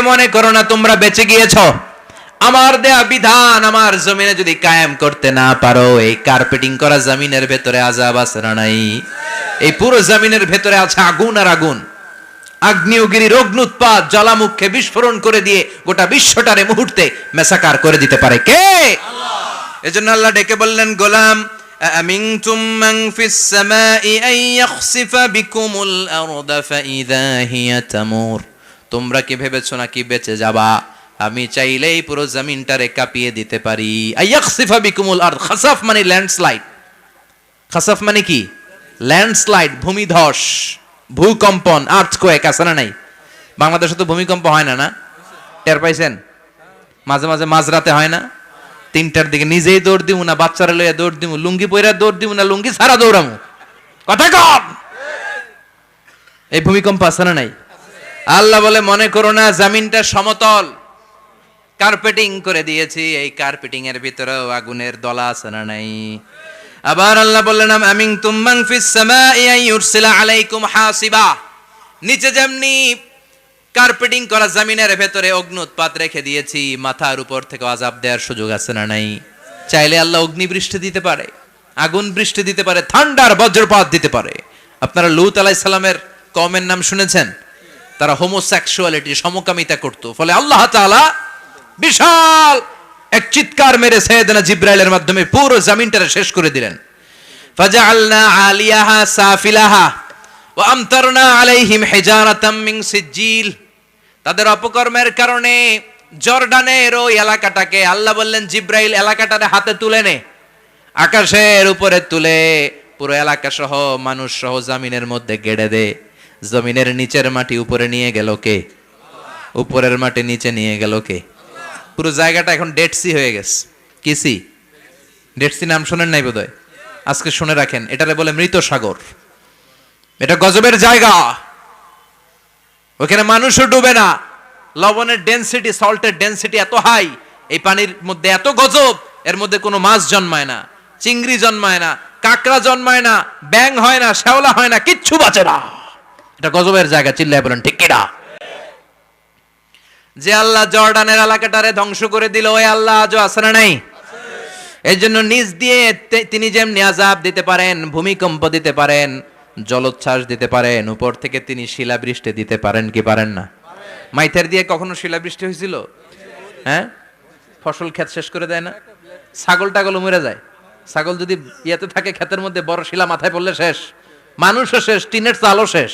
মনে করো না তোমরা বেঁচে গিয়েছ আমার দেয়া বিধান আমার জমিনে যদি কায়েম করতে না পারো এই কার্পেটিং করা জমিনের ভেতরে আজাব আছে না নাই এই পুরো জমিনের ভেতরে আছে আগুন আর আগুন আগ্নেয়গিরির অগ্নুৎপাত জ্বালামুখে বিস্ফোরণ করে দিয়ে গোটা বিশ্বটারে মুহূর্তে মেসাকার করে দিতে পারে কে এজন্য আল্লাহ ডেকে বললেন গোলাম أأمنتم من في السماء أن يخسف بكم الأرض فإذا هي تمور তোমরা কি ভেবেছো নাকি বেঁচে যাবা? আমি চাইলেই পুরো জমিনটারে কাঁপিয়ে দিতে পারি। মানে ল্যান্ডস্লাইড। খাসাফ মানে কি? ল্যান্ডস্লাইড, ভূমিধস, ভূকম্পন আর্থ আর্থকোয়েক আছে না নাই? বাংলাদেশে তো ভূমিকম্প হয় না না? টের পাইছেন? মাঝে মাঝে মাঝরাতে হয় না? তিনটার দিকে নিজেই দৌড় দিব না, বাচ্চারা লইয়া দৌড় দিব লুঙ্গি পইরা দৌড় দিব না, লুঙ্গি ছাড়া দৌড়ামু। কথা কম! এই ভূমিকম্প আছে না নাই? আল্লাহ বলে, মনে করো না, জামিনটা সমতল। কার্পেটিং করে দিয়েছি, এই কার্পেটিং এর ভিতরেও আগুনের দলা আছে না নাই? আবার আল্লাহ বললেন আমিন তুম্মান ফিস সামাই ইউরসিলা আলাইকুম হাসিবা। নিচে যেমনি কার্পেটিং করা জমিনের ভেতরে অগ্নুৎপাত রেখে দিয়েছি, মাথার উপর থেকে আজাব দেওয়ার সুযোগ আছে না নাই? চাইলে আল্লাহ অগ্নি বৃষ্টি দিতে পারে, আগুন বৃষ্টি দিতে পারে ঠান্ডার বজ্রপাত দিতে পারে। আপনারা লুত আলাইহিস সালামের কমের নাম শুনেছেন? তারা হোমোসেক্সুয়ালিটি সমকামিতা করত। ফলে আল্লাহ তাআলা বিশাল এক চিৎকার মেরে সৈয়দনা জিব্রাইলের মাধ্যমে পুরো জমিনটারে শেষ করে দিলেন। ফাজআলনা আলিয়াহা সাফিলাহা ওয়া আমতারনা আলাইহিম হিজারাতাম মিন সিজ্জিল। তাদের অপকর্মের কারণে জর্ডানের ওই এলাকাটাকে আল্লাহ বললেন, জিব্রাইল, এলাকাটারে হাতে তুলে নে। আকাশের উপরে তুলে পুরো এলাকা সহ মানুষ সহ জামিনের মধ্যে গেড়ে দে। জমিনের নিচের মাটি উপরে নিয়ে গেল কে? উপরের মাটি নিচে নিয়ে গেল কে? পুরো জায়গাটা এখন ডেড সি হয়ে গেছে। কি সি ডেড সি নাম শোনেন নাই বোধহয়? আজকে শুনে রাখেন, এটারে বলে মৃত সাগর। এটা গজবের জায়গা। ওখানে মানুষও ডুবে না। লবণের ডেন্সিটি সল্টের ডেন্সিটি এত হাই এই পানির মধ্যে এত গজব, এর মধ্যে কোনো মাছ জন্মায় না, চিংড়ি জন্মায় না, কাঁকড়া জন্মায় না ব্যাং হয় না, শ্যাওলা হয় না, কিচ্ছু বাঁচে না। এটা গজবের জায়গা, চিল্লায় বলেন, ঠিক কিনা? যে আল্লাহ জর্ডানের এলাকাটারে ধ্বংস করে দিল, ওই আল্লাহ আজও আছে না নাই? এই জন্য নিজ দিয়ে তিনি যেমনি আজাব দিতে পারেন, ভূমিকম্প দিতে পারেন, জলোচ্ছ্বাস দিতে পারেন, উপর থেকে তিনি শিলাবৃষ্টি দিতে পারেন কি পারেন না? মাইথার দিয়ে কখনো শিলাবৃষ্টি হয়েছিল? হ্যাঁ? ফসল ক্ষেত শেষ করে দেয় না? ছাগল টাগল মরে যায়? ছাগল যদি ইয়াতে থাকে, ক্ষেতের মধ্যে বড় শিলা মাথায় পড়লে শেষ। মানুষও শেষ, টিনের চালও শেষ।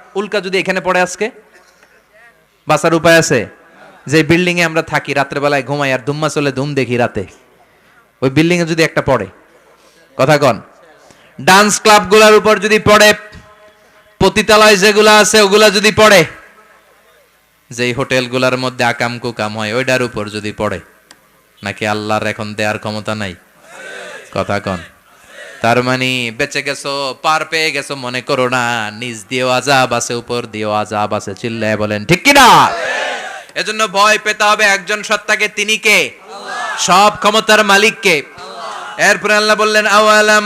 উল্কা যদি এখানে পড়ে আজকে? বাঁচার উপায় আছে? যে বিল্ডিং এ আমরা থাকি, রাত্রেবেলায় ঘুমাই আর ধুম্মা চলে ধুম দেখি রাতে। ওই বিল্ডিং এ যদি একটা পড়ে। কথা কন। ডান্স ক্লাবগুলোর উপর যদি পড়ে, পতিতালয় যেগুলো আছে, ওগুলা যদি পড়ে, যেই হোটেলগুলোর মধ্যে আকাম কুকাম হয় ওইটার উপর যদি পড়ে, নাকি আল্লাহর এখন দেয়ার ক্ষমতা নাই? কথা কন। তার মানে বেঁচে গেছো, পার পেয়ে গেছো, মনে করো না নিজ দিয়ে আজাব আছে, উপর দিয়েও আজাব আছে, চিল্লায় বলেন, ঠিক কিনা? এজন্য ভয় পেতে হবে একজন সত্তাকে, তিনি কে? সব ক্ষমতার মালিককে। এরপরে আল্লাহ বললেন, আওয়ালাম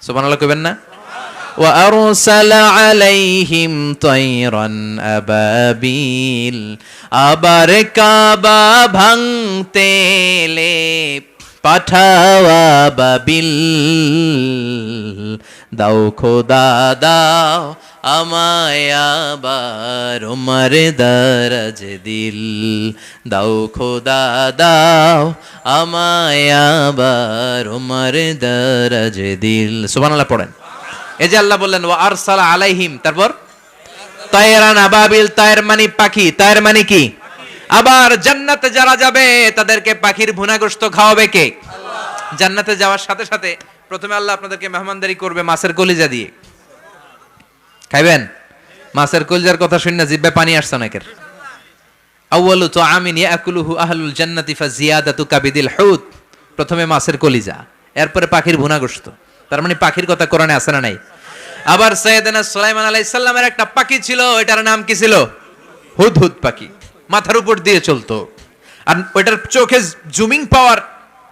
সুবহানাল্লাহ কইবেন না وأرسل عليهم طيرا أبابيل আবার কাবা ভাঙতে এলে পাঠাওয়া বাবিল দাও খোদা দাও আমায় আবার উমর দারাজ দিল। দাও খোদা, দাও, আমায় আবার উমর দারাজ দিল। সুবহানাল্লাহ পড়েন। এই যে আল্লাহ বললেন, ওয়া আরসালা আলাইহিম তারপর? তায়রান আবাবিল তায়ের মানি পাখি তায়ের মানি কি? আবার জান্নাতে যারা যাবে, তাদেরকে পাখির ভুনাগ্রস্ত খাওয়াবে কে? জান্নাতে যাওয়ার সাথে সাথে প্রথমে আল্লাহ আপনাদেরকে মেহমানদারি করবে মাছের কলিজা দিয়ে। খাইবেন? মাছের কলিজার কথা শুনে জিব্বে পানি আসছে অনেকের। আউয়ালু তো আমিন ইয়াকুলুহু আহলুল জান্নাতি ফা জিয়াদাতু কাবিদিল হুত প্রথমে মাছের কলিজা, এরপরে পাখির ভুনাগ্রস্ত তার মানে পাখির কথা কোরআনে আছে না নাই? আবার সৈয়দনা সুলাইমান আলাইহিস সালামের একটা পাখি ছিল এটার নাম কি ছিল? হুদহুদ পাখি। মাথার উপর দিয়ে চলতো। আর ওইটার চোখে জুমিং পাওয়ার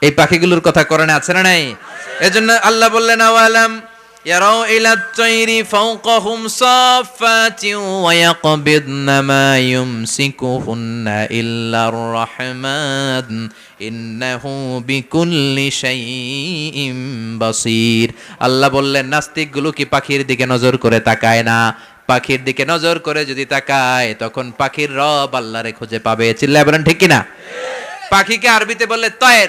এই পাখিগুলোর কথা কোরআনে আছে না নাই? এজন্য আল্লাহ বললেন, আওয়ালাম ইলা তাইরি ফাওকাহুম সাফাতিন ওয়া ইয়াকবিদনা মা ইউমসিকুহুন্না ইল্লার রাহমান। ইন্নাহু বিকুল্লি শাইইম বাসীর। আল্লাহ বললেন, নাস্তিকগুলো কি পাখির দিকে নজর করে তাকায় না? পাখির দিকে নজর করে যদি তাকায়, তখন পাখির রব আল্লাহরে খুঁজে পাবে। চিল্লায় বলেন ঠিক কিনা? পাখিকে আরবিতে বললে তয়ের।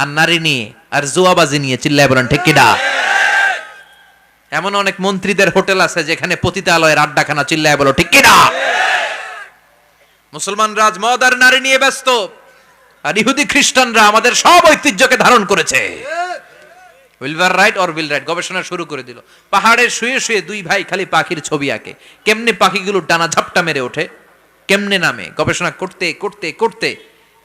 আর নারী নিয়ে, আর জুয়াবাজি নিয়ে চিল্লায় বলেন, ঠিক এমন অনেক মন্ত্রীদের হোটেল আছে যেখানে পতিতালয়ের আড্ডাখানা চিল্লায় বলো, ঠিক মুসলমান রাজ মদ আর নারী নিয়ে ব্যস্ত, আর ইহুদি খ্রিস্টানরা আমাদের সব ঐতিহ্যকে ধারণ করেছে। উইলভার রাইট অর উইল রাইট গবেষণা শুরু করে দিল। পাহাড়ে শুয়ে শুয়ে দুই ভাই খালি পাখির ছবি আঁকে। কেমনে পাখিগুলো ডানা ঝাপটা মেরে ওঠে? কেমনে নামে? গবেষণা করতে করতে করতে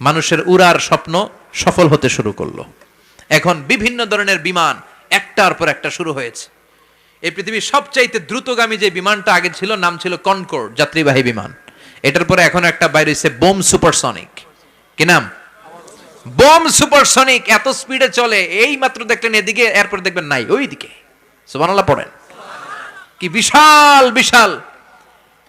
মানুষের উড়ার স্বপ্ন সফল হতে শুরু করল। এখন বিভিন্ন ধরনের বিমান একটার পর একটা শুরু হয়েছে। এই পৃথিবীর সবচাইতে দ্রুতগামী যে বিমানটা আগে ছিল নাম ছিল কনকোর, যাত্রীবাহী বিমান। এটার পরে এখন একটা বাইরে হচ্ছে বোম সুপারসনিক। কি নাম? বোম সুপারসনিক এত স্পিডে চলে, এই মাত্র দেখলেন এদিকে, এরপর দেখবেন নাই, ওইদিকে। সুবহানাল্লাহ, পড়েন। কি বিশাল বিশাল।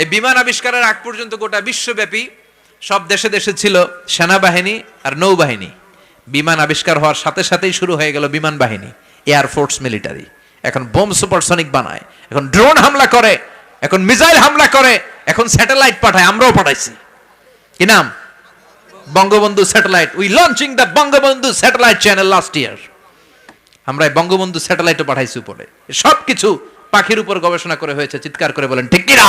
এই বিমান আবিষ্কারের আগ পর্যন্ত গোটা বিশ্বব্যাপী সব দেশে দেশে ছিল সেনাবাহিনী আর নৌবাহিনী। বিমান আবিষ্কার হওয়ার সাথে সাথেই শুরু হয়ে গেল বিমান বাহিনী এয়ারফোর্স মিলিটারি এখন বোম সুপারসনিক বানায়, এখন ড্রোন হামলা করে, এখন মিসাইল হামলা করে, এখন স্যাটেলাইট পাঠায়, আমরাও পাঠাইছি। কি নাম? Bangabandhu satellite. We launching the Bangabandhu satellite channel last year আমরা বঙ্গবন্ধু স্যাটেলাইটও পাঠাইছি উপরে। সব কিছু পাখির উপর গবেষণা করে হয়েছে, চিৎকার করে বলেন, ঠিক কিনা?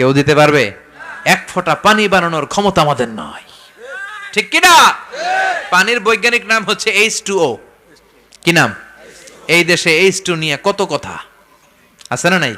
কেউ দিতে পারবে? এক ফোঁটা পানি বানানোর ক্ষমতা আমাদের নয় ঠিক কি না? পানির বৈজ্ঞানিক নাম হচ্ছে এইচ টু ও। কি নাম? এই দেশে এইচ টু নিয়ে কত কথা? আছে না নাই?